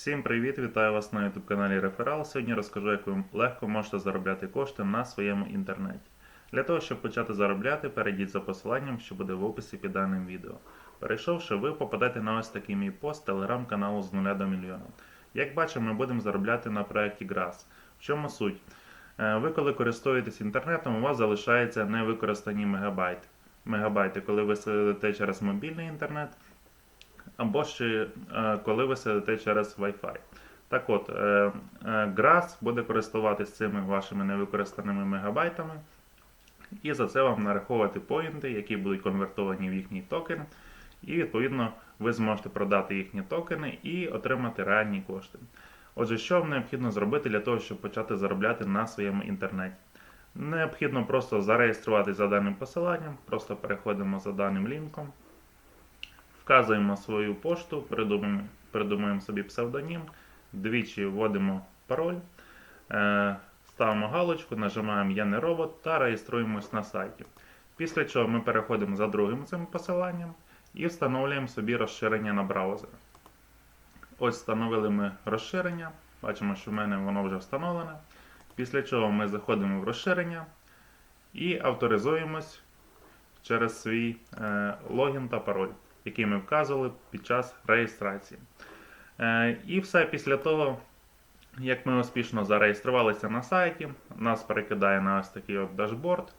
Всім привіт! Вітаю вас на YouTube каналі Реферал. Сьогодні розкажу, як ви легко можете заробляти кошти на своєму інтернеті. Для того, щоб почати заробляти, перейдіть за посиланням, що буде в описі під даним відео. Перейшовши, ви попадете на ось такий мій пост телеграм-каналу з 0 до мільйона. Як бачимо, ми будемо заробляти на проєкті GRAS. В чому суть? Е, Ви, коли користуєтесь інтернетом, у вас залишаються невикористані мегабайти. Мегабайти, коли ви сидите через мобільний інтернет, або ще е, коли ви сидите через Wi-Fi. Так от, е, е, GRAS буде користуватися цими вашими невикористаними мегабайтами, і за це вам нараховувати поінти, які будуть конвертовані в їхній токен. І відповідно ви зможете продати їхні токени і отримати реальні кошти. Отже, що вам необхідно зробити для того, щоб почати заробляти на своєму інтернеті? Необхідно просто зареєструватися за даним посиланням, просто переходимо за даним лінком, вказуємо свою пошту, придумаємо, придумаємо собі псевдонім, двічі вводимо пароль, е, ставимо галочку, нажимаємо Я не робот та реєструємось на сайті. Після чого ми переходимо за другим цим посиланням і встановлюємо собі розширення на браузер. Ось встановили ми розширення. Бачимо, що в мене воно вже встановлене. Після чого ми заходимо в розширення і авторизуємось через свій е, логін та пароль, який ми вказували під час реєстрації. Е, і все після того, як ми успішно зареєструвалися на сайті, нас перекидає на ось такий от дашборд.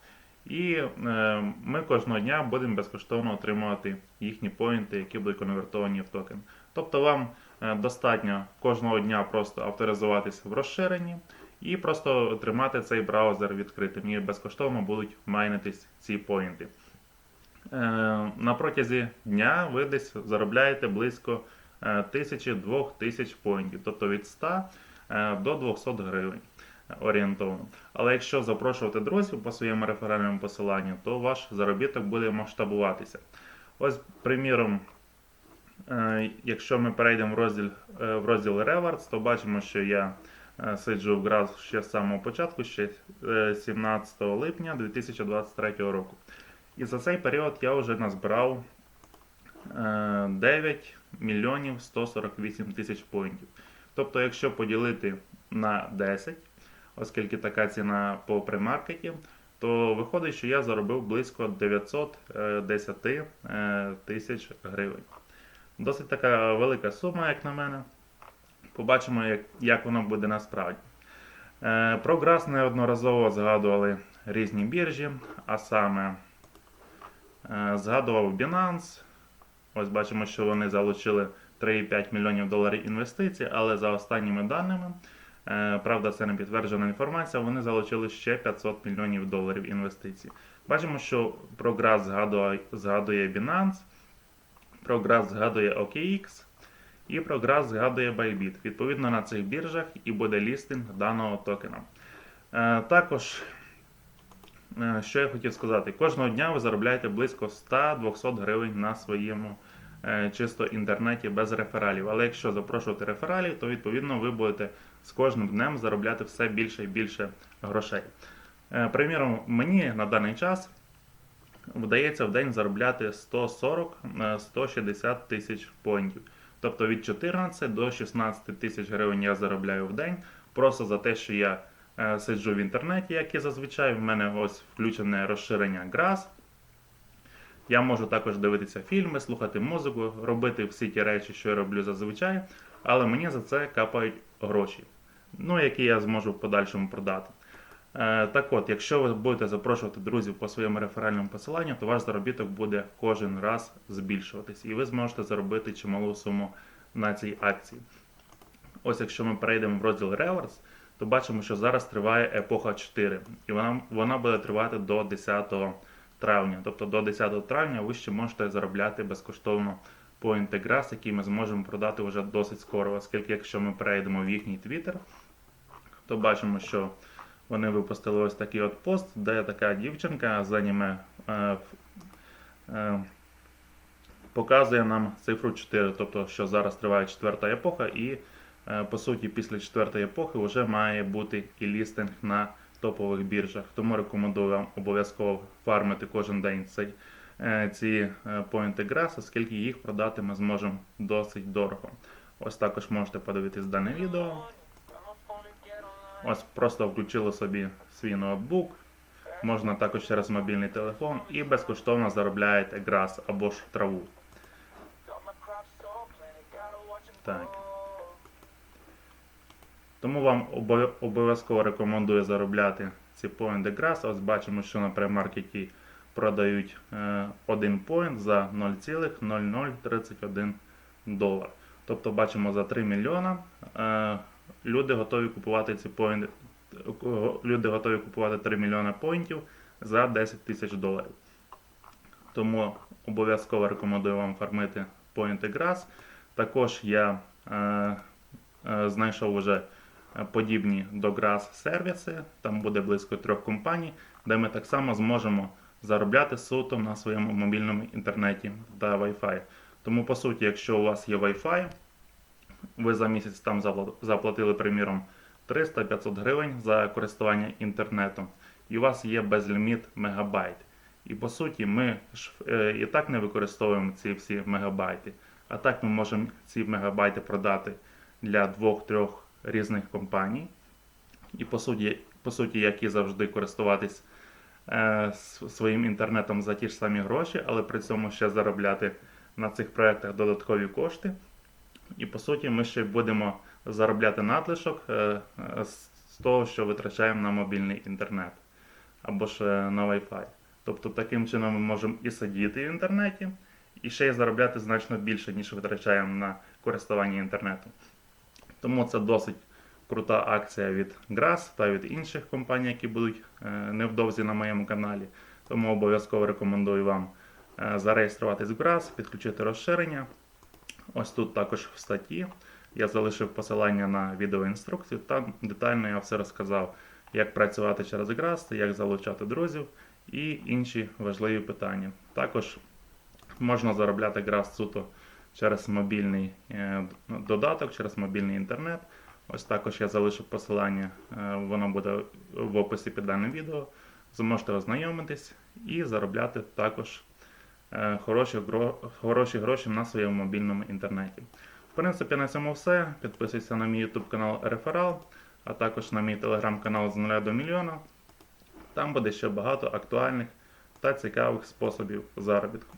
І е, ми кожного дня будемо безкоштовно отримувати їхні поінти, які будуть конвертовані в токен. Тобто вам е, достатньо кожного дня просто авторизуватися в розширенні і просто тримати цей браузер відкритим. І безкоштовно будуть майнитись ці поінти. Е, на протязі дня ви десь заробляєте близько 1000-2000 поінтів, тобто від 100 е, до 200 гривень орієнтовно. Але якщо запрошувати друзів по своєму реферальному посиланню, то ваш заробіток буде масштабуватися. Ось, приміром, е, якщо ми перейдемо в розділ е, в розділ Rewards, то бачимо, що я е, сиджу в граз ще з самого початку, ще е, 17 липня 2023 року. І за цей період я вже назбирав е, 9 мільйонів 148 тисяч поінтів. Тобто, якщо поділити на 10, оскільки така ціна по премаркеті, то виходить, що я заробив близько 910 е, тисяч гривень. Досить така велика сума, як на мене. Побачимо, як, як воно буде насправді. Е, Про Грас неодноразово згадували різні біржі, а саме е, згадував Binance. Ось бачимо, що вони залучили 3,5 мільйонів доларів інвестицій, але за останніми даними, е, правда, це не підтверджена інформація, вони залучили ще 500 мільйонів доларів інвестицій. Бачимо, що прогрес згадує, Binance, прогрес згадує OKX і прогрес згадує Bybit. Відповідно на цих біржах і буде лістинг даного токена. Е, Також, е, що я хотів сказати, кожного дня ви заробляєте близько 100-200 гривень на своєму е, чисто інтернеті без рефералів. Але якщо запрошувати рефералів, то відповідно ви будете з кожним днем заробляти все більше і більше грошей. Е, Приміром, мені на даний час вдається в день заробляти 140-160 тисяч поінтів. Тобто від 14 до 16 тисяч гривень я заробляю в день просто за те, що я е, сиджу в інтернеті, як і зазвичай. В мене ось включене розширення GRAS. Я можу також дивитися фільми, слухати музику, робити всі ті речі, що я роблю зазвичай, але мені за це капають гроші, ну, які я зможу в подальшому продати. Е, Так от, якщо ви будете запрошувати друзів по своєму реферальному посиланню, то ваш заробіток буде кожен раз збільшуватись, і ви зможете заробити чималу суму на цій акції. Ось якщо ми перейдемо в розділ Rewards, то бачимо, що зараз триває епоха 4, і вона, вона буде тривати до 10 травня. Тобто до 10 травня ви ще можете заробляти безкоштовно по інтеграс, який ми зможемо продати вже досить скоро, оскільки якщо ми перейдемо в їхній Twitter, то бачимо, що вони випустили ось такий от пост, де така дівчинка з аніме е, е, показує нам цифру 4, тобто що зараз триває четверта епоха, і по суті після четвертої епохи вже має бути і лістинг на топових біржах. Тому рекомендую вам обов'язково фармити кожен день цей, е, ці е, поінти грас, оскільки їх продати ми зможемо досить дорого. Ось також можете подивитись дане відео. Ось просто включили собі свій ноутбук. Можна також через мобільний телефон і безкоштовно заробляєте грас або ж траву. Так. Тому вам обов'язково рекомендую заробляти ці поінти грас. Ось бачимо, що на премаркеті продають е, один поінт за 0,0031 долар. Тобто бачимо за 3 мільйона е, люди готові купувати ці поінти. Люди готові купувати 3 мільйона поінтів за 10 тисяч доларів. Тому обов'язково рекомендую вам фармити поінти грас. Також я е, е, знайшов вже е, подібні до грас сервіси. Там буде близько трьох компаній, де ми так само зможемо заробляти суто на своєму мобільному інтернеті та Wi-Fi. Тому, по суті, якщо у вас є Wi-Fi, ви за місяць там заплатили, приміром, 300-500 гривень за користування інтернетом, і у вас є безліміт мегабайт. І по суті, ми ж е, і так не використовуємо ці всі мегабайти. А так ми можемо ці мегабайти продати для двох-трьох різних компаній. І по суті, по суті, як і завжди, користуватись е, своїм інтернетом за ті ж самі гроші, але при цьому ще заробляти на цих проєктах додаткові кошти. І по суті, ми ще будемо заробляти надлишок е, е, з того, що витрачаємо на мобільний інтернет або ж е, на Wi-Fi. Тобто таким чином ми можемо і сидіти в інтернеті, і ще й заробляти значно більше, ніж витрачаємо на користування інтернетом. Тому це досить крута акція від Grass та від інших компаній, які будуть е, невдовзі на моєму каналі. Тому обов'язково рекомендую вам е, зареєструватись в Grass, підключити розширення. Ось тут також в статті я залишив посилання на відеоінструкцію. Там детально я все розказав, як працювати через Grass, як залучати друзів і інші важливі питання. Також можна заробляти Grass суто через мобільний е, додаток, через мобільний інтернет. Ось також я залишив посилання, е, воно буде в описі під даним відео. Зможете ознайомитись і заробляти також е, хороші, хороші гроші на своєму мобільному інтернеті. В принципі, на цьому все. Підписуйся на мій YouTube канал Реферал, а також на мій телеграм-канал з 0 до мільйона. Там буде ще багато актуальних та цікавих способів заробітку.